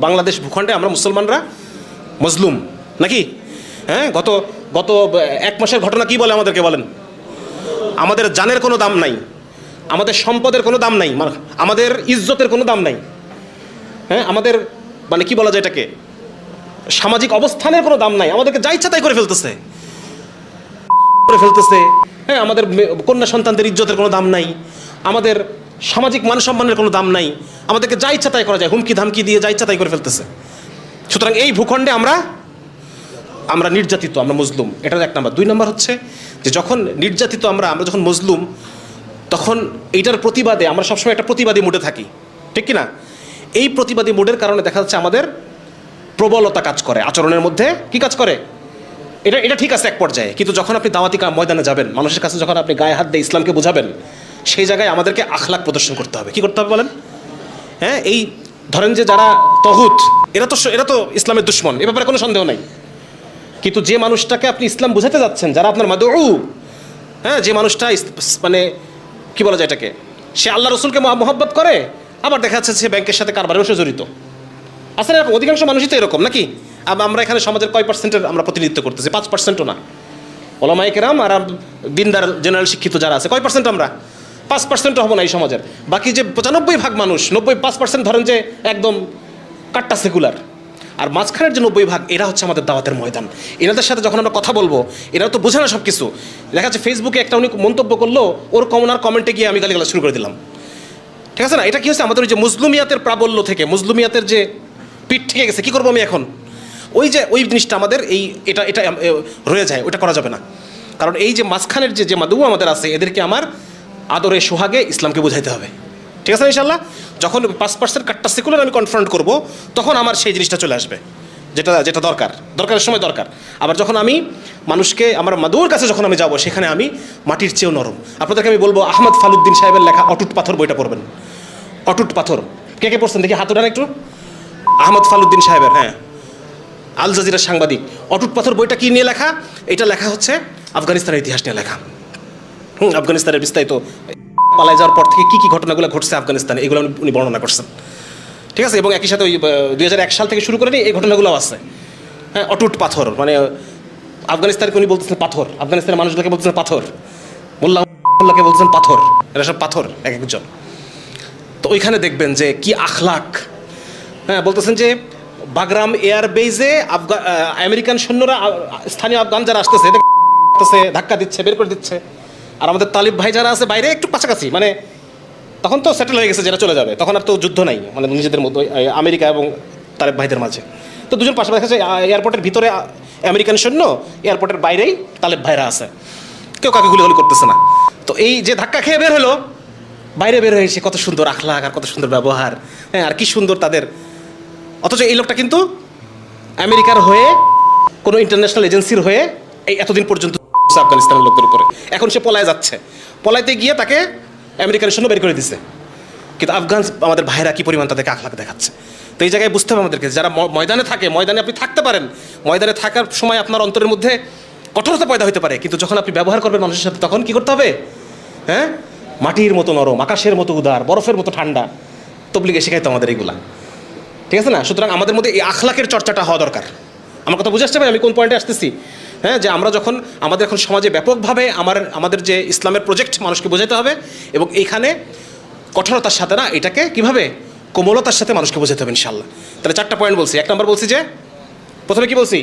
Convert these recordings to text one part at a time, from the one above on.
বাংলাদেশ ভূখণ্ডে আমরা মুসলমানরা মজলুম, নাকি? হ্যাঁ গত গত এক মাসের ঘটনা কি বলে আমাদেরকে বলেন? আমাদের জানের কোনো দাম নাই, আমাদের সম্পদের কোনো দাম নাই মা- আমাদের ইজ্জতের কোনো দাম নাই হ্যাঁ আমাদের মানে কি বলা যায় এটাকে? সামাজিক অবস্থানের কোনো দাম নাই, আমাদেরকে যা ইচ্ছা তাই করে ফেলতেছে। করে ফেলতেছে হ্যাঁ আমাদের কন্যা সন্তানদের ইজ্জতের কোনো দাম নাই, আমাদের সামাজিক মান সম্মানের কোনো দাম নাই। আমাদেরকে যা ইচ্ছা তাই করা যায়। হুমকি ধামকি দিয়ে যা ইচ্ছা তাই করে ফেলতেছে। সুতরাং এই ভূখণ্ডে আমরা আমরা নির্যাতিত, আমরা মজলুম। এটা এক নাম্বার। দুই নাম্বার হচ্ছে যে যখন নির্যাতিত আমরা আমরা যখন মজলুম, তখন এইটার প্রতিবাদে আমরা সবসময় একটা প্রতিবাদী মুডে থাকি। ঠিক কি না এই প্রতিবাদী মুডের কারণে দেখা যাচ্ছে আমাদের প্রবলতা কাজ করে। আচরণের মধ্যে কি কাজ করে? এটা এটা ঠিক আছে এক পর্যায়ে। কিন্তু যখন আপনি দাওয়াতি ময়দানে যাবেন, মানুষের কাছে যখন আপনি গায়ে হাত দিয়ে ইসলামকে বোঝাবেন সেই জায়গায় আমাদেরকে আখলাক প্রদর্শন করতে হবে। কি করতে হবে বলেন? হ্যাঁ এই ধরেন যে যারা তহুত, এরা তো এরা তো ইসলামের দুশ্মন, এ ব্যাপারে কোনো সন্দেহ নাই। কিন্তু যে মানুষটাকে আপনি ইসলাম বুঝাতে যাচ্ছেন, যারা আপনার মাদু হ্যাঁ যে মানুষটা মানে কি বলা যায় এটাকে? সে আল্লাহ রসুলকে মহব্বত করে, আবার দেখা যাচ্ছে সে ব্যাংকের সাথে কারবারেও সে জড়িত। আসলে অধিকাংশ মানুষই তো এরকম নাকি? আমরা এখানে সমাজের কয় পার্সেন্টের আমরা প্রতিনিধিত্ব করতেছি? পাঁচ পার্সেন্টও না। ওলামাই কেরাম আর দিনদার, জেনারেল শিক্ষিত যারা আছে, কয় পার্সেন্ট আমরা? পাঁচ পার্সেন্ট হব না এই সমাজের। বাকি যে পঁচানব্বই ভাগ মানুষ, নব্বই পাঁচ পার্সেন্ট ধরেন যে একদম কাট্টা সেকুলার। আর মাঝখানের যে নব্বই ভাগ, এরা হচ্ছে আমাদের দাওয়াতের ময়দান। এনাদের সাথে যখন আমরা কথা বলব, এরা তো বোঝে না সব কিছু দেখা যাচ্ছে ফেসবুকে একটা উনি মন্তব্য করল, ওর কমনার কমেন্টে গিয়ে আমি গালিগালা শুরু করে দিলাম। ঠিক আছে না? এটা কি হচ্ছে আমাদের ওই যে মুসলুমিয়াতের প্রাবল্য থেকে, মুসলুমিয়াতের যে পিঠ থেকে গেছে, কি করব আমি এখন? ওই যে, ওই জিনিসটা আমাদের এই, এটা এটা রয়ে যায় ওটা করা যাবে না। কারণ এই যে মাঝখানের যে যে মাদু আমাদের আছে, এদেরকে আমার আদরে সোহাগে ইসলামকে বোঝাইতে হবে। ঠিক আছে ইনশাল্লাহ যখন পাঁচ পার্সেন্ট কাটটা সেকুলার আমি কনফ্রন্ট করব, তখন আমার সেই জিনিসটা চলে আসবে, যেটা যেটা দরকার। দরকারের সময় দরকার। আবার যখন আমি মানুষকে, আমার মাদুর কাছে যখন আমি যাব, সেখানে আমি মাটির চেয়েও নরম। আপনাদেরকে আমি বলব, আহমদ ফালুদ্দিন সাহেবের লেখা অটুট পাথর বইটা পড়বেন। অটুট পাথর। কে কে পড়ছেন দেখি? হাত উঠান একটু। আহমদ ফালুদ্দিন সাহেবের হ্যাঁ। আল জাজিরার সাংবাদিক। অটুট পাথর বইটা কি নিয়ে লেখা? এটা লেখা হচ্ছে আফগানিস্তানের ইতিহাস নিয়ে লেখা। আফগানিস্তানের বিস্তারিত পালায় যাওয়ার পর থেকে কী কী ঘটনাগুলো ঘটছে আফগানিস্তানে এগুলো উনি- বর্ণনা করছেন। ঠিক আছে? এবং একই সাথে ওই দুই হাজার এক সাল থেকে শুরু করে এই ঘটনাগুলো আছে। হ্যাঁ অটুট পাথর মানে আফগানিস্তানকে উনি বলতেছেন পাথর আফগানিস্তানের মানুষগুলোকে বলতেছেন পাথর। মোল্লা মোল্লাকে বলতেছেন পাথর এরা সব পাথর এক একজন। তো ওইখানে দেখবেন যে কি আখলাক। হ্যাঁ বলতেছেন যে বাগরাম এয়ারবেজে আফগা আহ, আমেরিকান সৈন্যরা স্থানীয় আফগান যারা আসতেছে, ধাক্কা দিচ্ছে বের করে দিচ্ছে। আর আমাদের তালিব ভাই যারা আছে বাইরে একটু কাছাকাছি মানে তখন তো সেটেল হয়ে গেছে যারা চলে যাবে তখন আর তো যুদ্ধ নাই মানে নিজেদের মধ্যে আমেরিকা এবং তালেব ভাইদের মাঝে। তো দুজন পাশাপাশি আহ, এয়ারপোর্টের ভিতরে আমেরিকান সৈন্য এয়ারপোর্টের বাইরেই তালেব ভাইরা আছে। কেউ কাকে গুলি করতেছে না। তো এই যে ধাক্কা খেয়ে বের হলো বাইরে বের হয়েছে কত সুন্দর আখলাক আর কত সুন্দর ব্যবহার হ্যাঁ আর কি সুন্দর তাদের। অথচ এই লোকটা কিন্তু আমেরিকার হয়ে কোনো ইন্টারন্যাশনাল এজেন্সির হয়ে এই এতদিন পর্যন্ত আফগানিস্তানের লোকদের উপরে। এখন সে পলায় যাচ্ছে। পলাইতে গিয়ে তাকে আমেরিকান সৈন্য বের করে দিছে। কিন্তু আফগান আমাদের ভাইরা কি পরিমাণ তাদেরকে আখলাক দেখাচ্ছে? তো এই জায়গায় বুঝতে হবে আমাদেরকে, যারা ময়দানে থাকে, ময়দানে আপনি থাকতে পারেন। ময়দানে থাকার সময় আপনার অন্তরের মধ্যে কঠোরতা পয়দা হতে পারে। কিন্তু যখন আপনি ব্যবহার করবেন মানুষের সাথে, তখন কি করতে হবে? হ্যাঁ? মাটির মতো নরম, আকাশের মতো উদার, বরফের মতো ঠান্ডা। তবলিগে শেখাইতো আমাদের এইগুলা ঠিক আছে না? সুতরাং আমাদের মধ্যে এই আখলাকের চর্চাটা হওয়া দরকার। আমার কথা বুঝে আসছে ভাই? আমি কোন পয়েন্টে আসতেছি? হ্যাঁ যে আমরা যখন, আমাদের এখন সমাজে ব্যাপকভাবে আমার, আমাদের যে ইসলামের প্রজেক্ট মানুষকে বোঝাতে হবে এবং এইখানে কঠোরতার সাথে না এটাকে কীভাবে কোমলতার সাথে মানুষকে বোঝাতে হবে ইনশাল্লাহ তাহলে চারটা পয়েন্ট বলছি। এক নম্বর বলছি যে, প্রথমে কি বলছি?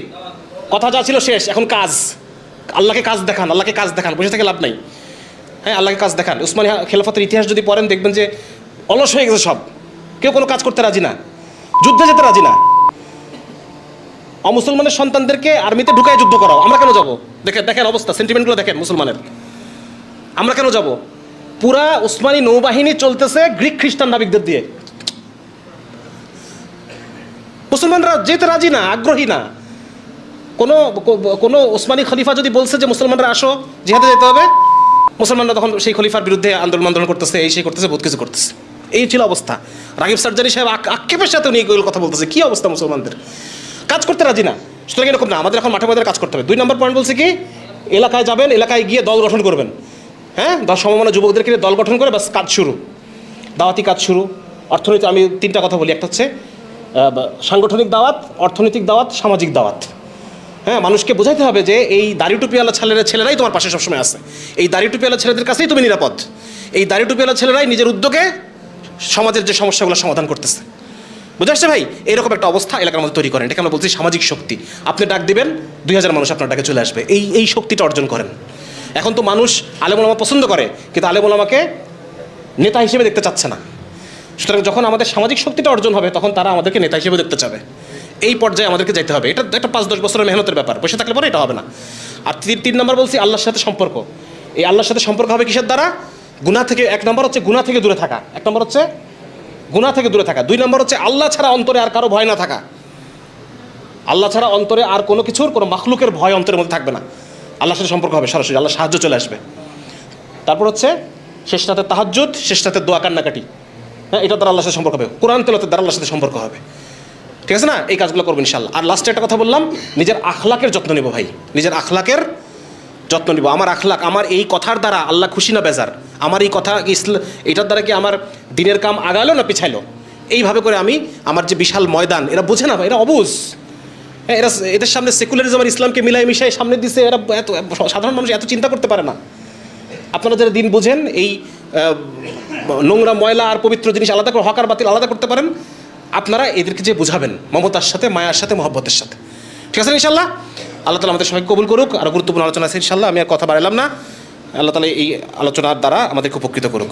কথা যা ছিল শেষ, এখন কাজ। আল্লাহকে কাজ দেখান, আল্লাহকে কাজ দেখান, বসে থেকে লাভ নাই। হ্যাঁ আল্লাহকে কাজ দেখান। উসমানী খেলাফতের ইতিহাস যদি পড়েন, দেখবেন যে অলস হয়ে গেছে সব। কেউ কোনো কাজ করতে রাজি না। যুদ্ধে যেতে রাজি না। অমুসলমানের সন্তানদেরকে আর্মিতে ঢুকায় যুদ্ধ করাও। আমরা কেন যাব? দেখেন দেখেন অবস্থা সেন্টিমেন্টগুলো দেখেন মুসলমানের। আমরা কেন যাব? পুরা উসমানী নৌবাহিনী চলতেছে গ্রিক খ্রিস্টান নাবিকদের দিয়ে। মুসলমানরা যেতে রাজি না, আগ্রহী না, কোনো কোনো ওসমানী খলিফা যদি বলছে যে মুসলমানরা আসো, জিহাদে যেতে হবে, মুসলমানরা তখন সেই খলিফার বিরুদ্ধে আন্দোলন আন্দোলন করতেছে, এই সেই করতেছে, বহুত কিছু করতেছে। এই ছিল অবস্থা। রাগিব সার্জারি সাহেব আক- আক্ষেপের সাথে উনি কথা বলতেছে। কি অবস্থা মুসলমানদের? কাজ করতে রাজি না। সুতরাং এরকম না, আমাদের এখন মাঠে মাঠে কাজ করতে হবে। দুই নম্বর পয়েন্ট বলছে কি, এলাকায় যাবেন, এলাকায় গিয়ে দল গঠন করবেন। হ্যাঁ? দশ সমমানা যুবকদেরকে দল গঠন করে বাস কাজ শুরু। দাওয়াতি কাজ শুরু। অর্থনীতি আমি তিনটা কথা বলি। একটা হচ্ছে বা- সাংগঠনিক দাওয়াত, অর্থনৈতিক দাওয়াত, সামাজিক দাওয়াত। হ্যাঁ? মানুষকে বোঝাইতে হবে যে এই দাড়ি টুপিওয়ালা ছেলেরা ছেলেরাই তোমার পাশে সবসময় আছে। এই দাড়ি টুপিওয়ালা ছেলেদের কাছেই তুমি নিরাপদ। এই দাড়ি টুপিওয়ালা ছেলেরাই নিজের উদ্যোগে সমাজের যে সমস্যাগুলো সমাধান করতেছে। বুঝে আসছে ভাই? এরকম একটা অবস্থা এলাকার মধ্যে তৈরি করেন। এটাকে আমরা বলছি? সামাজিক শক্তি। আপনি ডাক দিবেন, দুই হাজার মানুষ আপনার ডাকে চলে আসবে। এই এই শক্তিটা অর্জন করেন। এখন তো মানুষ আলেমুলামা পছন্দ করে, কিন্তু আলেমুলামাকে নেতা হিসেবে দেখতে চাচ্ছে না। সুতরাং যখন আমাদের সামাজিক শক্তিটা অর্জন হবে, তখন তারা আমাদেরকে নেতা হিসেবে দেখতে চাবে। এই পর্যায়ে আমাদেরকে যেতে হবে। এটা একটা পাঁচ, দশ বছরের মেহনতের ব্যাপার। বসে থাকলে পরে এটা হবে না। আর তিন তিন নম্বর বলছি, আল্লাহর সাথে সম্পর্ক। এই আল্লাহর সাথে সম্পর্ক হবে কিসের দ্বারা? গুণা থেকে, এক নম্বর হচ্ছে গুণা থেকে দূরে থাকা। এক নম্বর হচ্ছে গুণা থেকে দূরে থাকা। দুই নম্বর হচ্ছে আল্লাহ ছাড়া অন্তরে আর কারও ভয় না থাকা। আল্লাহ ছাড়া অন্তরে আর কোনো কিছুর, কোনো মাখলুকের ভয় অন্তরের মধ্যে থাকবে না। আল্লাহর সাথে সম্পর্ক হবে, সরাসরি আল্লাহ সাহায্য চলে আসবে। তারপর হচ্ছে, শেষ রাতে তাহাজ্জুদ, শেষ রাতে দোয়া কান্নাকাটি। হ্যাঁ এটা দ্বারা আল্লাহর সাথে সম্পর্ক হবে। কোরআন তেলতের দ্বারা আল্লাহর সাথে সম্পর্ক হবে। ঠিক আছে না? এই কাজগুলো করব ইনশাল্লাহ আর লাস্টে একটা কথা বললাম, নিজের আখলাকের যত্ন নেব ভাই। নিজের আখলাকের যত্ন নিব। আমার আখলাক, আমার এই কথার দ্বারা আল্লাহ খুশি না বেজার। আমার এই কথা ইসলাম এটার দ্বারা কি আমার দিনের কাম আগালো না পিছাইলো? এইভাবে করে আমি আমার যে বিশাল ময়দান, এরা বোঝে না এরা অবুঝ। হ্যাঁ এরা এদের সামনে সেকুলারিজম আর ইসলামকে মিলাই মিশাই সামনে দিছে এরা এত, সাধারণ মানুষ এত চিন্তা করতে পারে না। আপনারা যারা দিন বুঝেন, এই নোংরা ময়লা আর পবিত্র জিনিস আলাদা করে হকার বাতিল আলাদা করতে পারেন, আপনারা এদেরকে যে বুঝাবেন, মমতার সাথে, মায়ার সাথে, মহব্বতের সাথে। ঠিক আছে ইনশাল্লাহ? আল্লাহ তালা আমাদের সবাই কবুল করুক, আর গুরুত্বপূর্ণ আলোচনা আছে ইনশাল্লাহ, আমি আর কথা বাড়ালাম না। আল্লাহ তালা এই আলোচনার দ্বারা আমাদেরকে উপকৃত করুক।